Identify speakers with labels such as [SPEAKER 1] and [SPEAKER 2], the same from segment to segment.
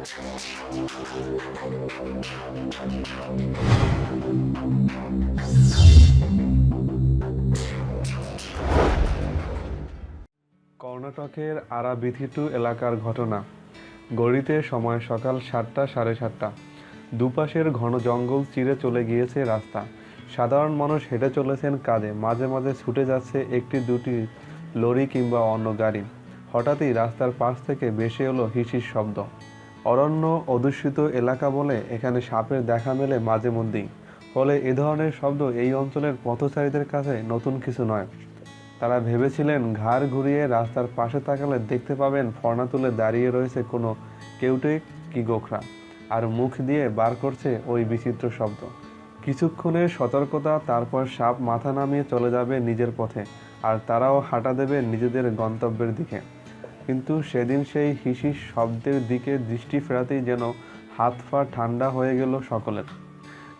[SPEAKER 1] কর্ণাটকের আরাবিথিটু এলাকার ঘটনা। গড়িতে সময় সকাল সাতটা সাড়ে সাতটা। দুপাশের ঘন জঙ্গল চিরে চলে গিয়েছে রাস্তা। সাধারণ মানুষ হেঁটে চলেছেন কাঁধে মাঝে মাঝে ছুটে যাচ্ছে একটি, দুটি লরি কিংবা অন্য গাড়ি। হঠাৎই রাস্তার পাশ থেকে বেশি এলো হিসির শব্দ। অরণ্য অধ্যুষিত এলাকা বলে এখানে সাপের দেখা মেলে মাঝে মধ্যেই। ফলে এ ধরনের শব্দ এই অঞ্চলের পথচারীদের কাছে নতুন কিছু নয়। তারা ভেবেছিলেন ঘাড় ঘুরিয়ে রাস্তার পাশে তাকালে দেখতে পাবেন ফর্না তুলে দাঁড়িয়ে রয়েছে কোনো কেউটে কি গোখরা। আর মুখ দিয়ে বার করছে ওই বিচিত্র শব্দ। কিছুক্ষণের সতর্কতা, তারপর সাপ মাথা নামিয়ে চলে যাবে নিজের পথে। আর তারাও হাঁটা দেবে নিজেদের গন্তব্যের দিকে। কিন্তু সেদিন সেই হিসিস শব্দের দিকে দৃষ্টি ফেরাতেই যেন হাত পা ঠান্ডা হয়ে গেল সকলের।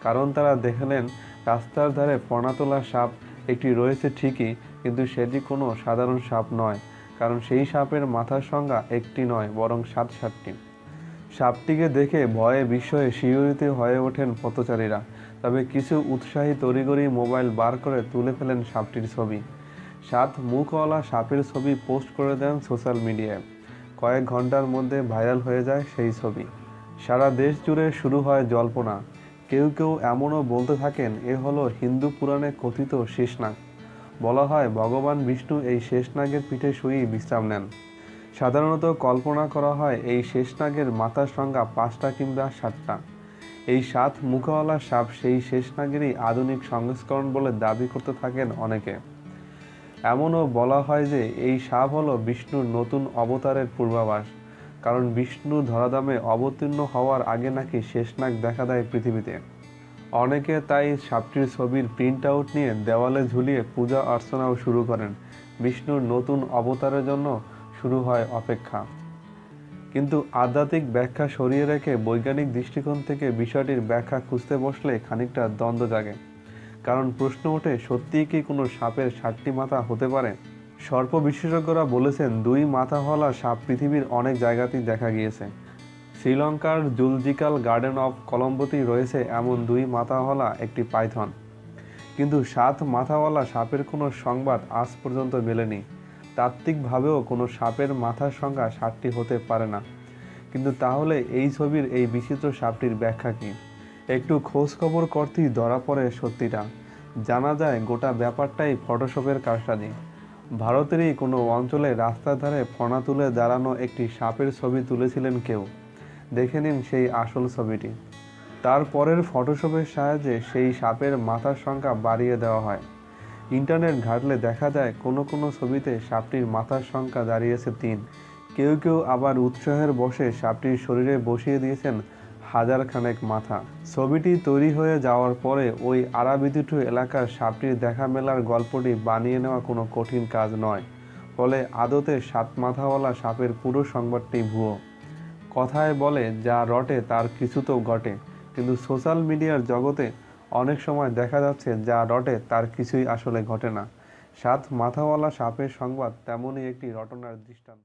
[SPEAKER 1] কারণ তারা দেখলেন রাস্তার ধারে ফনা তোলা সাপ একটি রয়েছে ঠিকই, কিন্তু সেটি কোনো সাধারণ সাপ নয়, কারণ সেই সাপের মাথার সংখ্যা একটি নয়, বরং সাত সাতটি। সাপটিকে দেখে ভয়ে বিস্ময়ে শিহরিত হয়ে ওঠেন পথচারীরা, তবে কিছু উৎসাহী তড়িগড়ি মোবাইল বার করে তুলে ফেলেন সাপটির ছবি। সাত মুখওয়ালা সাপের ছবি পোস্ট করে দেন সোশ্যাল মিডিয়ায়। কয়েক ঘণ্টার মধ্যে ভাইরাল হয়ে যায় সেই ছবি। সারা দেশ জুড়ে শুরু হয় জল্পনা। কেউ কেউ এমনও বলতে থাকেন, এ হলো হিন্দু পুরাণে কথিত শেষনাগ। বলা হয়, ভগবান বিষ্ণু এই শেষনাগের পিঠে শুয়েই বিশ্রাম নেন। সাধারণত কল্পনা করা হয়, এই শেষনাগের মাথার সংখ্যা পাঁচটা কিংবা সাতটা। এই সাত মুখওয়ালা সাপ সেই শেষনাগেরই আধুনিক সংস্করণ বলে দাবি করতে থাকেন অনেকে। এমনও বলা হয় যে এই সাপ হলো বিষ্ণুর নতুন অবতারের পূর্বাভাস। কারণ বিষ্ণু ধরাধামে অবতীর্ণ হওয়ার আগে নাকি শেষনাগ দেখা দেয় পৃথিবীতে। অনেকে তাই সাপটির ছবির প্রিন্ট আউট নিয়ে দেওয়ালে ঝুলিয়ে পূজা অর্চনাও শুরু করেন। বিষ্ণুর নতুন অবতারের জন্য শুরু হয় অপেক্ষা। কিন্তু আধ্যাত্মিক ব্যাখ্যা সরিয়ে রেখে বৈজ্ঞানিক দৃষ্টিকোণ থেকে বিষয়টির ব্যাখ্যা খুঁজতে বসলে খানিকটা দ্বন্দ্ব জাগে। কারণ প্রশ্ন ওঠে, সত্যিই কি কোনো সাপের ষাটটি মাথা হতে পারে? সর্প বিশেষজ্ঞরা বলেছেন, দুই মাথাওয়ালা সাপ পৃথিবীর অনেক জায়গাতেই দেখা গিয়েছে। শ্রীলঙ্কার জুলজিক্যাল গার্ডেন অফ কলম্বোতেই রয়েছে এমন দুই মাথাওয়ালা একটি পাইথন। কিন্তু সাত মাথাওয়ালা সাপের কোনো সংবাদ আজ পর্যন্ত মেলেনি। তাত্ত্বিকভাবেও কোনো সাপের মাথার সংখ্যা সাতটি হতে পারে না। কিন্তু তাহলে এই ছবির এই বিচিত্র সাপটির ব্যাখ্যা কী? একটু খোঁজ খবর করতেই ধরা পড়ে সত্যিটা। জানা যায় গোটা ব্যাপারটাই ফটোশপের কারসাজি। ভারতেরই কোনো অঞ্চলে রাস্তার ধারে ফনা তুলে দাঁড়ানো একটি সাপের ছবি তুলেছিলেন কেউ। দেখে নিন সেই আসল ছবিটি। তারপরের ফটোশপের সাহায্যে সেই সাপের মাথার সংখ্যা বাড়িয়ে দেওয়া হয়। ইন্টারনেট ঘাটলে দেখা যায় কোনো কোনো ছবিতে সাপটির মাথার সংখ্যা দাঁড়িয়েছে তিন। কেউ কেউ আবার উৎসাহের বসে সাপটির শরীরে বসিয়ে দিয়েছেন হাজার খানেক মাথা। ছবিটি তৈরি হয়ে যাওয়ার পরে ওই আরাবিদুটু এলাকার সাপটির দেখা মেলার গল্পটি বানিয়ে নেওয়া কোনো কঠিন কাজ নয়। ফলে আদতে সাত মাথাওয়ালা সাপের পুরো সংবাদটি ভুয়ো। কথায় বলে, যা রটে, তার কিছু তো ঘটে। কিন্তু সোশ্যাল মিডিয়ার জগতে অনেক সময় দেখা যাচ্ছে, যা রটে, তার কিছুই আসলে ঘটে না। সাত মাথাওয়ালা সাপের সংবাদ তেমনই একটি রটনার দৃষ্টান্ত।